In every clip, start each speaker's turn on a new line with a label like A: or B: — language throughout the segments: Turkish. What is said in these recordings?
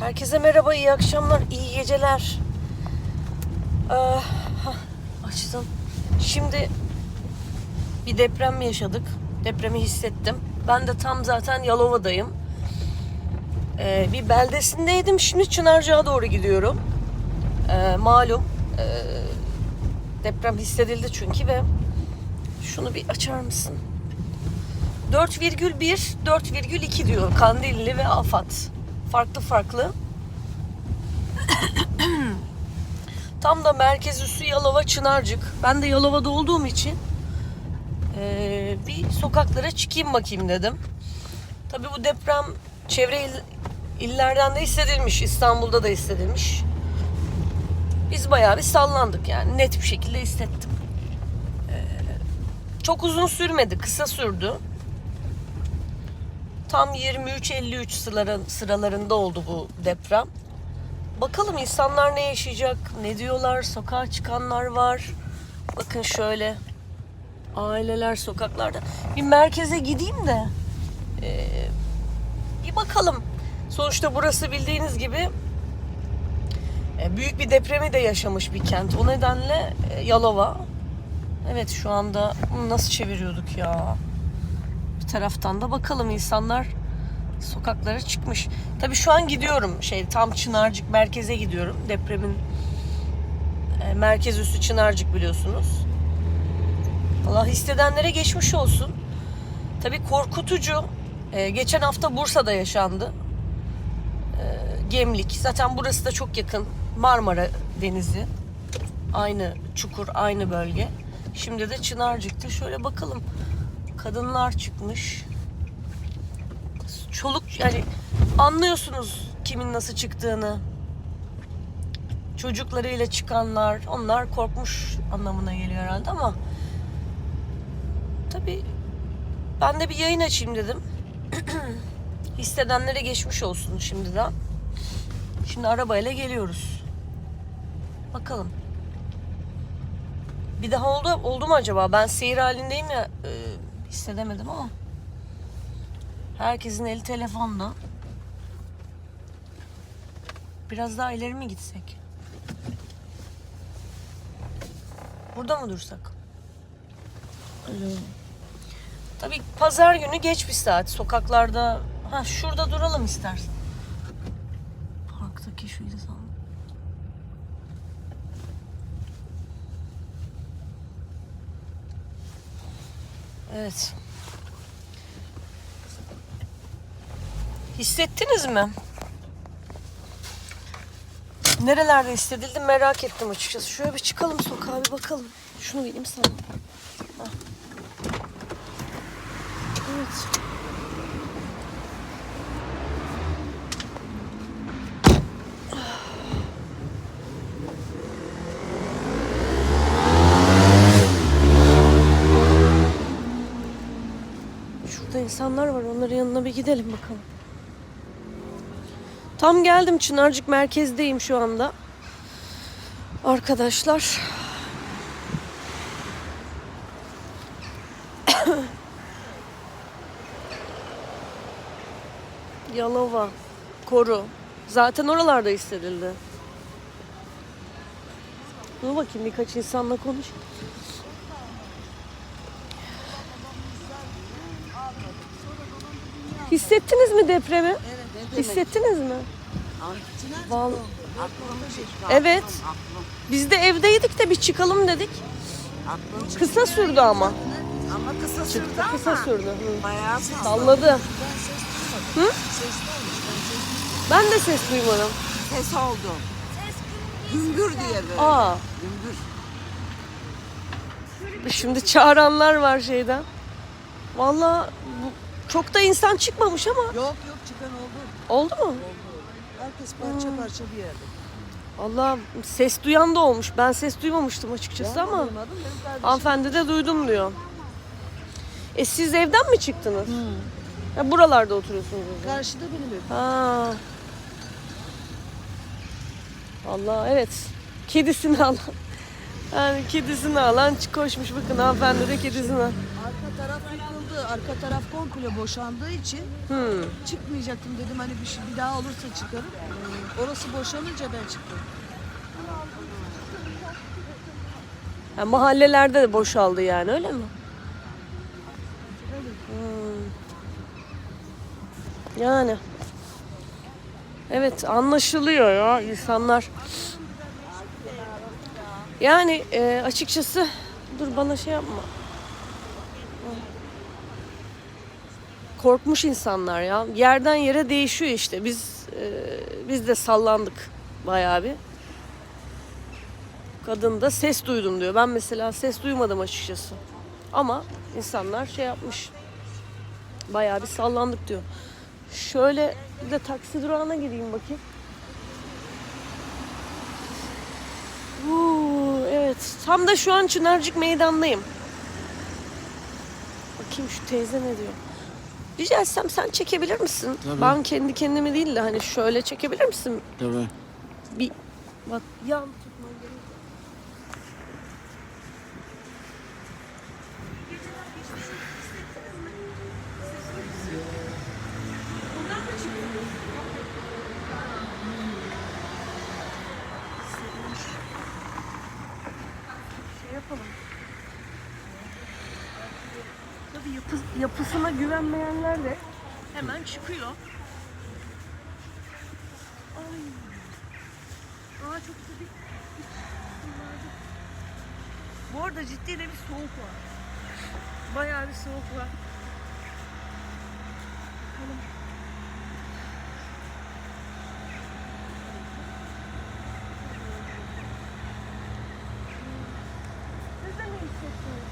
A: Herkese merhaba, iyi akşamlar, iyi geceler. Hah, açtım. Şimdi bir deprem yaşadık. Depremi hissettim. Ben de tam zaten Yalova'dayım. Ee, bir beldesindeydim. Şimdi Çınarcık'a doğru gidiyorum. Ee, malum ee, deprem hissedildi çünkü ve şunu bir açar mısın? 4,1, 4,2 diyor Kandilli ve Afat. Farklı farklı. Tam da merkez üssü Yalova Çınarcık. Ben de Yalova'da olduğum için eee, bir sokaklara çıkayım bakayım dedim. Tabii bu deprem çevre il- illerden de hissedilmiş. İstanbul'da da hissedilmiş. Biz bayağı bir sallandık yani net bir şekilde hissettim. Eee, çok uzun sürmedi, kısa sürdü. Tam 23-53 sıraların- sıralarında oldu bu deprem. Bakalım insanlar ne yaşayacak, ne diyorlar, sokağa çıkanlar var. Bakın şöyle aileler sokaklarda. Bir merkeze gideyim de eee, bir bakalım. Sonuçta burası bildiğiniz gibi e, büyük bir depremi de yaşamış bir kent. O nedenle e, Yalova. Evet şu anda nasıl çeviriyorduk ya? Taraftan da bakalım insanlar sokaklara çıkmış. Tabii şu an gidiyorum şey tam Çınarcık merkeze gidiyorum. Depremin e, merkez üssü Çınarcık biliyorsunuz. Allah hissedenlere geçmiş olsun. Tabii korkutucu. E, geçen hafta Bursa'da yaşandı. E, Gemlik. Zaten burası da çok yakın. Marmara Denizi. Aynı çukur, aynı bölge. Şimdi de Çınarcık'ta. Şöyle bakalım. Kadınlar çıkmış. Çoluk yani anlıyorsunuz kimin nasıl çıktığını. Çocuklarıyla çıkanlar, onlar korkmuş anlamına geliyor herhalde ama tabii ben de bir yayın açayım dedim. Hissedenlere geçmiş olsun şimdiden. Şimdi arabayla geliyoruz. Bakalım. Bir daha oldu oldu mu acaba? Ben seyir halindeyim ya e, hissedemedim ama. Herkesin eli telefonla. Biraz daha ileri mi gitsek? Burada mı dursak? Tabii pazar günü geç bir saat. Sokaklarda... Ha şurada duralım istersen. Parktaki şu insan. Evet. Hissettiniz mi? Nerelerde hissedildi merak ettim açıkçası. Şöyle bir çıkalım sokağa bir bakalım. Şunu vereyim sana. Evet. Şurada insanlar var. Onların yanına bir gidelim bakalım. Tam geldim Çınarcık merkezdeyim şu anda. Arkadaşlar. Yalova, Koru. Zaten oralarda hissedildi. Dur bakayım birkaç insanla konuş. Hissettiniz mi depremi? Hissettiniz mi? Vallahi. Evet. Biz de evdeydik de bir çıkalım dedik. Kısa sürdü ama.
B: Ama kısa sürdü ama
A: Kısa sürdü. Hı.
B: bayağı salladı.
A: Salladı.
B: Hı? Ses olmuş.
A: Ben de ses duymadım.
B: Ses oldu. Gümbür diye böyle.
A: Aa,
B: Gümbür.
A: şimdi çağıranlar var şeyden. Vallahi bu çok da insan çıkmamış ama
B: Yok yok çıkan oldu.
A: oldu mu?
B: Herkes parça parça bir yerde.
A: Allah ses duyan da olmuş. Ben ses duymamıştım açıkçası
B: Ben
A: ama
B: duymadım,
A: hanımefendi de duydum diyor. E siz evden mi çıktınız? Ha, buralarda oturuyorsunuz.
B: Karşıda benim evim.
A: Ha. Allah evet. Kedisini alan. Yani kedisini alan koşmuş bakın hanımefendi de kedisini.
B: Arka taraf yıkıldı. Arka taraf komple boşandığı için
A: Hmm.
B: çıkmayacaktım dedim hani bir, şey, bir daha olursa çıkarım. Orası boşalınca ben çıktım.
A: Ha, mahallelerde de boşaldı yani öyle mi? Hmm. Yani. Evet anlaşılıyor ya insanlar. Yani e, açıkçası dur bana şey yapma. Korkmuş insanlar ya. Yerden yere değişiyor işte. Biz e, biz de sallandık bayağı bir. Kadın da ses duydum diyor. Ben mesela ses duymadım açıkçası. Ama insanlar şey yapmış. Bayağı bir sallandık diyor. Şöyle bir de taksi durağına gireyim bakayım. Uuu, evet. Tam da şu an Çınarcık meydandayım. Bakayım şu teyze ne diyor. Rica etsem sen çekebilir misin?
C: Tabii.
A: Ben kendi kendimi değil de hani şöyle çekebilir misin?
C: Tabii.
A: Bir bak yan tutman yapısına güvenmeyenler de hemen çıkıyor. Ay. Aa çok tabii. Bu arada ciddi de bir soğuk var. Bayağı bir soğuk var. Bakalım. Siz de ne hissettiniz?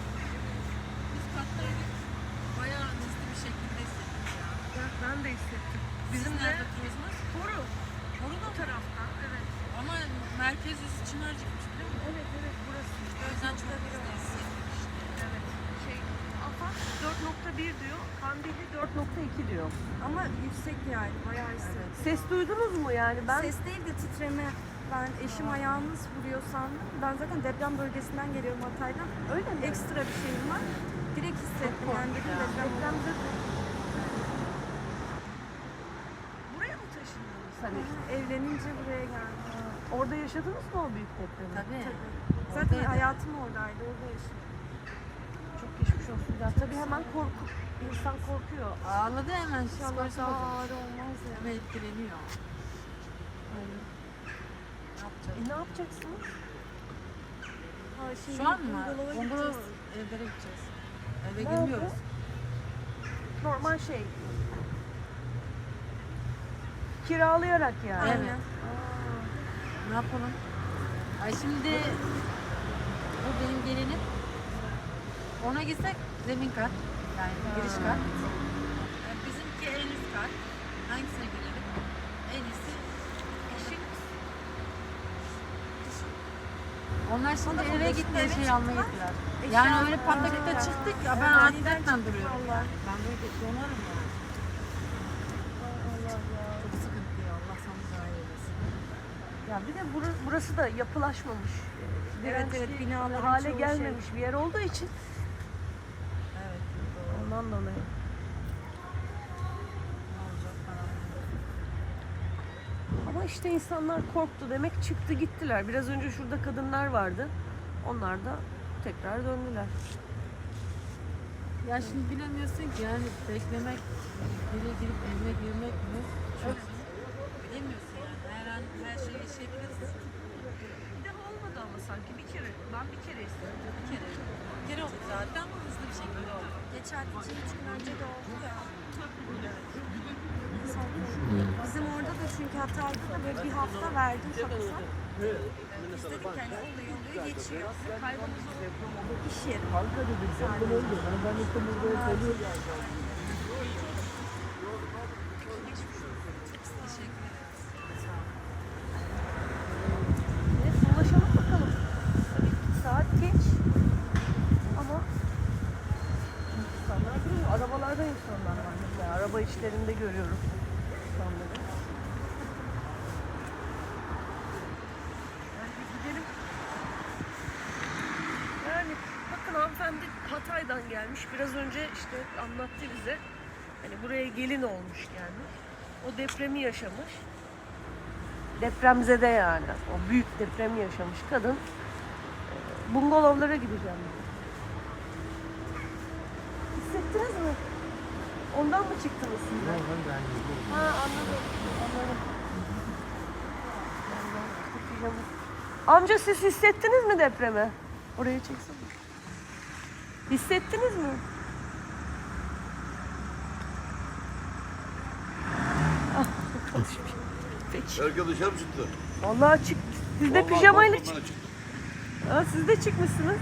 D: Biz katları bayağı hızlı bir şekilde hissettik ya.
A: Ben, ben de hissettim. Bizim
D: Siz
A: de
D: nerede oturuyorsunuz?
A: koru.
D: Koru da
A: tarafta. Evet.
D: Ama merkez üstü Çınarcık'mış biliyor musun?
A: Evet evet burası.
D: O yüzden çok hızlı hissettik işte.
A: Evet. Şey, AFAD 4.1 diyor, Kandilli 4.2 diyor.
E: Ama yüksek yani bayağı hissettim.
A: Ses duydunuz mu yani? Ben
E: Ses değil de titreme. Ben eşim ayağınız vuruyor sandım. Ben zaten deprem bölgesinden geliyorum Hatay'dan.
A: öyle mi?
E: Ekstra bir şeyim var. Direkt hissettim yani dedim deprem.
A: Depremde Buraya mı taşındınız sen?
E: Evlenince buraya geldim.
A: Orada yaşadınız mı o büyük depremi?
D: Tabii.
E: Zaten
D: Oradaydı.
E: hayatım oradaydı. Orada yaşadım.
A: Geçmiş olsun. Ya tabii hemen korku, insan korkuyor.
D: Ağladı hemen. Psikolojisi
E: ağır olmaz ya.
D: Ve etkileniyor. Ne yapacağız?
A: E ne yapacaksınız?
E: Ha, şimdi
D: Şu an mı?
E: bungalova
D: Bungalov
E: gideceğiz.
D: evlere gideceğiz. Eve
A: Nerede?
D: girmiyoruz.
A: Normal şey. Kiralayarak yani.
D: Evet. Ne yapalım? Ay şimdi bu benim gelinim. Ona gitsek zemin kat. Yani giriş kat. Yani bizimki en üst kat. Hangisine girelim? En iyisi kişi. Onlar şimdi eve gittiler şey almaya gittiler. Yani öyle pataküte çıktık ya ben atletle duruyorum. Ben böyle donarım yani. Çok sıkıntı ya Allah sana zarar eylesin.
A: Ya bir de bura- burası da yapılaşmamış.
E: Evet,
A: Dirençli
E: evet, binaların
A: hale
E: çoğu
A: gelmemiş bir yer olduğu için
D: Evet.
A: Ondan dolayı. Ama işte insanlar korktu demek çıktı gittiler. Biraz önce şurada kadınlar vardı. Onlar da tekrar döndüler.
D: Ya şimdi bilemiyorsun ki yani beklemek, geri girip evine girmek mi? Çok bilemiyorsun yani. Her an her şey yaşayabilirsin.
A: Bir daha olmadı ama sanki bir kere. Ben bir kere istedim.
D: Bir kere. Bir kere oldu zaten bir şekilde oldu.
E: Geçen iki üç gün önce de oldu ya. Bizim orada da çünkü Hatay'da da böyle bir hafta verdim kısa. Biz dedik yani oluyor oluyor geçiyor.
A: Kaybımız oldu.
E: İş yeri.
D: Teşekkür ederiz.
A: Evet, dolaşalım bakalım. Tabii saat geç. Ama insanlar duruyor. Arabalarda insanlar var mesela. Araba içlerinde görüyorum insanları. Yani bir gidelim. Yani bakın hanımefendi Hatay'dan gelmiş. Biraz önce işte anlattı bize. Hani buraya gelin olmuş gelmiş. O depremi yaşamış. Depremzede yani. O büyük depremi yaşamış kadın. e, Bungalovlara gideceğim. Hissettiniz mi? Ondan mı çıktınız siz? Ha anladım. Anladım. Amca siz hissettiniz mi depremi? Oraya çeksene. Hissettiniz mi? Ah. Peki.
C: Herkes dışarı mı çıktı?
A: Vallahi çık. Siz de
C: Vallahi
A: pijamayla
C: balkondan
A: çık.
C: çıktım.
A: Ha, siz de çıkmışsınız.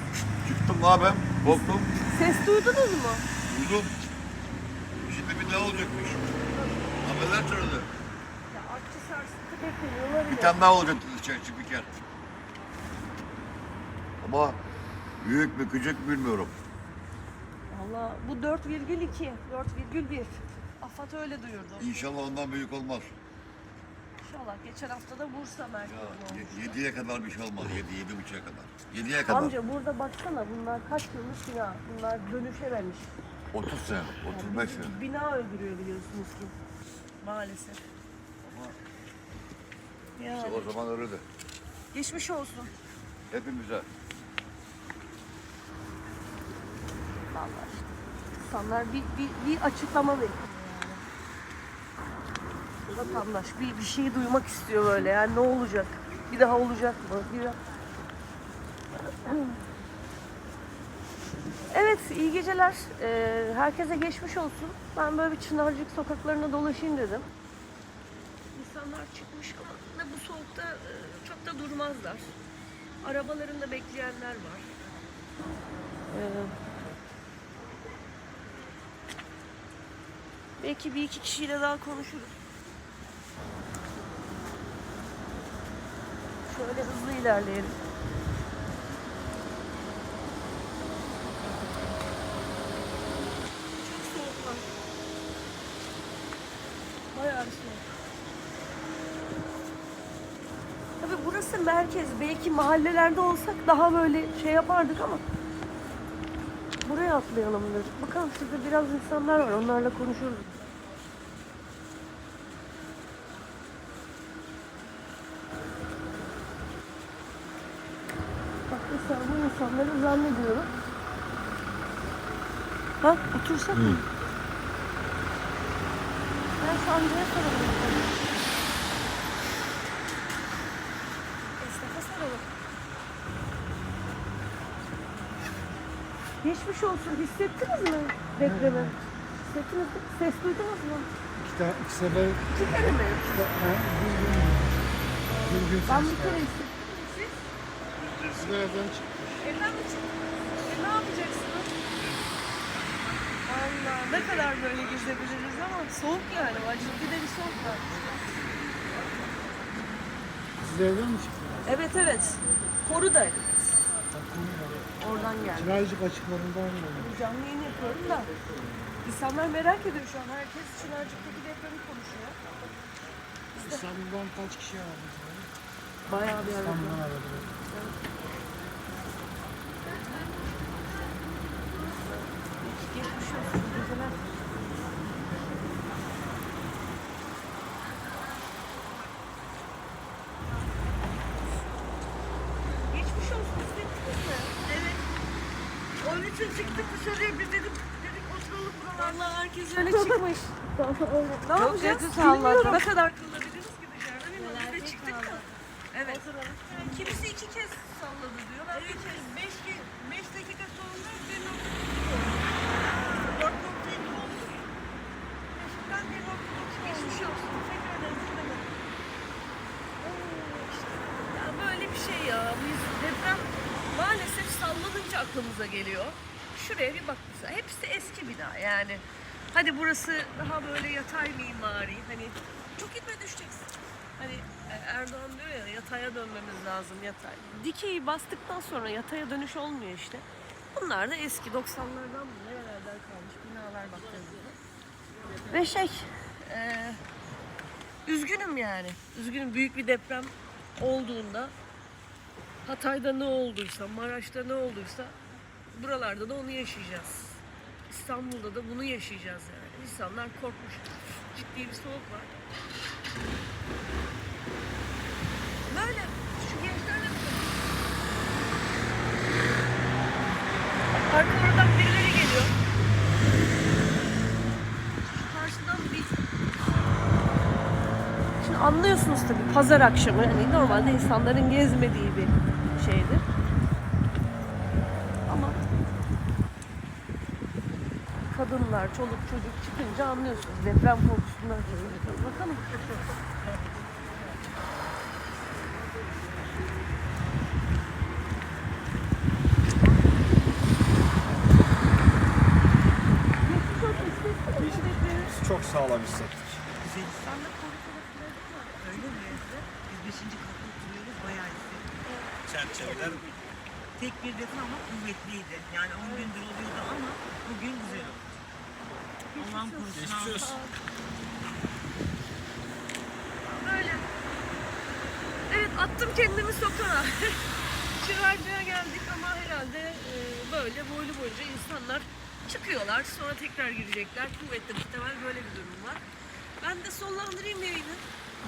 C: Çıktım abi ben. Korktum.
A: Ses duydunuz mu?
C: Duydum. Şimdi bir daha olacakmış. Haberler söyledi.
A: Ya artçı sarsıntı bekleniyorlar
C: Bir tane daha olacak dışarı spiker. Ama büyük mü küçük mü bilmiyorum.
A: Valla bu 4,2, 4,1. AFAD öyle duyurdu.
C: İnşallah ondan büyük olmaz.
A: İnşallah. Geçen hafta da Bursa merkezinde
C: Ya,
A: olmuş.
C: ye- yediye kadar bir şey olmaz. Yedi, yedi buçuğa kadar. Yediye kadar.
A: Amca burada baksana bunlar kaç yıllık bina. Bunlar dönüşememiş.
C: 30 sene, 35 sene.
A: Bina öldürüyor biliyorsunuz ki. Maalesef. Ya
C: İşte o zaman öyle de.
A: geçmiş olsun.
C: Hepimize.
A: İşte. İnsanlar bir, bir, bir açıklama bekliyor yani. Vatandaş bir, bir şey duymak istiyor böyle yani ne olacak? Bir daha olacak mı? Bir daha... Evet iyi geceler. Ee, herkese geçmiş olsun. Ben böyle bir Çınarcık sokaklarına dolaşayım dedim. İnsanlar çıkmış ama bu soğukta e, çok da durmazlar. Arabalarında bekleyenler var. Ee, Belki bir iki kişiyle daha konuşuruz. Şöyle hızlı ilerleyelim. Çok soğuk var. Bayağı burası merkez. Belki mahallelerde olsak daha böyle şey yapardık ama atlayalım dedik. Bakalım şurada biraz insanlar var. Onlarla konuşuruz. Bak mesela bu insanları zannediyorum. Ha otursak mı? Ben şu soralım. Geçmiş olsun. Hissettiniz mi depremi? Hissettiniz mi? Ses duydunuz mu?
F: İşte iki sefer
A: İki kere mi?
F: ha, bir gün bir gün
A: Ben bir kere hissettim. Siz?
F: Sigaradan çıkmış.
A: Evden mi çıktınız? E ne yapacaksınız? Allah ne kadar böyle gezebiliriz ama soğuk yani. Ciddi de bir soğuk var.
F: Siz evden mi çıktınız?
A: Evet evet. Biz. Oradan geldik.
F: Çınarcık açıklarından mı?
A: Canlı yayın yapıyorum da. İnsanlar merak ediyor şu an. Herkes Çınarcık'taki depremi konuşuyor.
F: İstanbul'dan kaç kişi aradı?
A: Bayağı bir arada.
F: İstanbul'dan aradı.
A: Geçmiş olsun. iyi geceler. Geçmiş olsun. Hissettiniz mi? Evet. Onun için çıktık dışarıya biz dedik, dedik oturalım buralarda. Valla herkes öyle çıkmış. Ne yapacağız? Bilmiyorum. Ne kadar kalabiliriz ki dışarıda bilmiyorum. Biz de çıktık da. Evet. Kimisi iki kez salladı diyor. Ben bir kez. Beş, beş dakika sonra benim Dört nokta iki oldu. Bir nokta iki geçmiş olsun. Teşekkür ederiz. Ya böyle bir şey ya. Biz deprem maalesef salladıkça aklımıza geliyor. Şuraya bir bak mesela. Hepsi eski bina yani. Hadi burası daha böyle yatay mimari. Hani çok gitme düşeceksin. Hani Erdoğan diyor ya yataya dönmemiz lazım yatay. Dikeyi bastıktan sonra yataya dönüş olmuyor işte. Bunlar da eski 90'lardan mı nerelerden kalmış binalar baktığınızda. Ve şey, e, üzgünüm yani. Üzgünüm büyük bir deprem olduğunda Hatay'da ne olduysa, Maraş'ta ne olduysa buralarda da onu yaşayacağız. İstanbul'da da bunu yaşayacağız yani. İnsanlar korkmuş. Ciddi bir soğuk var. Böyle. Şu gençlerle Arka oradan birileri geliyor. Karşıdan bir... Şimdi anlıyorsunuz tabii pazar akşamı hani normalde insanların gezmediği bir şeydir. Ama kadınlar, çoluk çocuk çıkınca anlıyorsunuz deprem korkusundan. Bakalım.
G: Çok sağlam hissettik.
H: Öyle mi? Biz beşinci katta oturuyoruz bayağı hissettik.
G: Çerçeveler
H: Tek bir defa ama kuvvetliydi. Yani 10
G: Geçmiş olsun.
A: Böyle. Evet attım kendimi sokağa. Çırağcı'ya geldik ama herhalde e, böyle boylu boyunca insanlar çıkıyorlar sonra tekrar girecekler. Kuvvetli muhtemel böyle bir durum var. Ben de sonlandırayım yayını.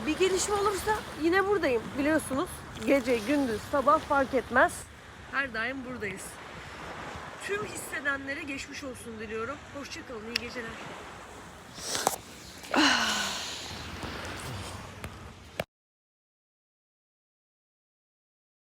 A: Bir gelişme olursa yine buradayım biliyorsunuz. Gece, gündüz, sabah fark etmez. Her daim buradayız tüm hissedenlere geçmiş olsun diliyorum. Hoşçakalın, iyi geceler.